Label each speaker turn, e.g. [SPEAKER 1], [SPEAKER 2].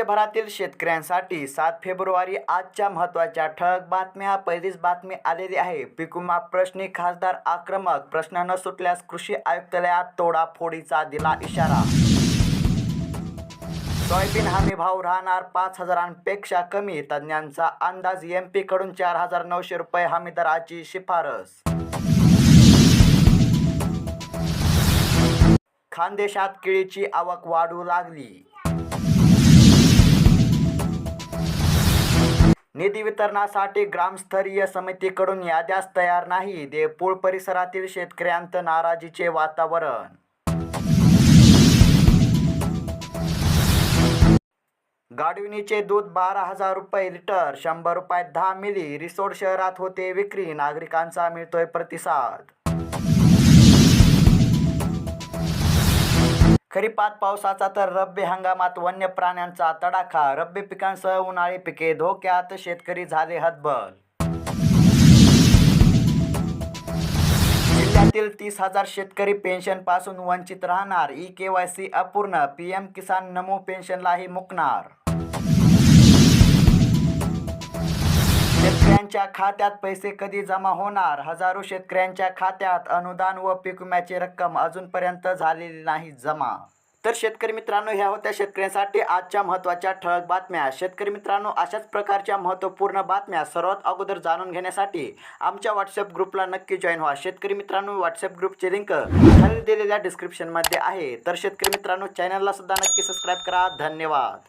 [SPEAKER 1] राज्यभरातील शेतकऱ्यांसाठी सात फेब्रुवारी आजच्या महत्त्वाच्या ठळक बातम्या. पहिलीच बातमी आलेली आहे. पिकुमा प्रश्नी खासदार आक्रमक प्रश्न न सुटल्यास कृषी आयुक्तालयात तोडाफोडीचा दिला इशारा. सोयाबीन हमी भाव राहणार पाच हजारांपेक्षा कमी तज्ज्ञांचा अंदाज. एमकडून चार हजार नऊशे रुपये हमी दराची शिफारस. खानदेशात केळीची आवक वाढू लागली. निधी वितरणासाठी ग्रामस्तरीय समितीकडून याद्याच तयार नाही. देपूळ परिसरातील शेतकऱ्यांत नाराजीचे वातावरण. गाडविणीचे दूध बारा हजार रुपये लिटर शंभर रुपयात दहा मिली. रिसोड शहरात होते विक्री. नागरिकांचा मिळतोय प्रतिसाद. खरीपात पावसाचा तर रब्बी हंगामात वन्य प्राण्यांचा तडाखा रब्बी पिकांसह उन्हाळी पिके धोक्यात शेतकरी झाले हतबल. जिल्ह्यातील तीस हजार शेतकरी पेन्शनपासून वंचित राहणार. ई के वाय सी अपूर्ण पी एम किसान नमो पेन्शनलाही मुकणार. शेतकऱ्यांच्या खात्यात पैसे कधी जमा होणार? हजारो शेतकऱ्यांच्या खात्यात अनुदान व पीक विम्याची रक्कम अजूनपर्यंत झालेली नाही जमा. तर शेतकरी मित्रांनो ह्या होत्या शेतकऱ्यांसाठी आजच्या महत्त्वाच्या ठळक बातम्या. शेतकरी मित्रांनो अशाच प्रकारच्या महत्त्वपूर्ण बातम्या सर्वात अगोदर जाणून घेण्यासाठी आमच्या व्हॉट्सअप ग्रुपला नक्की जॉईन व्हा. शेतकरी मित्रांनो व्हॉट्सअप ग्रुपची लिंक खाली दिलेल्या डिस्क्रिप्शनमध्ये आहे. तर शेतकरी मित्रांनो चॅनलला सुद्धा नक्की सबस्क्राईब करा. धन्यवाद.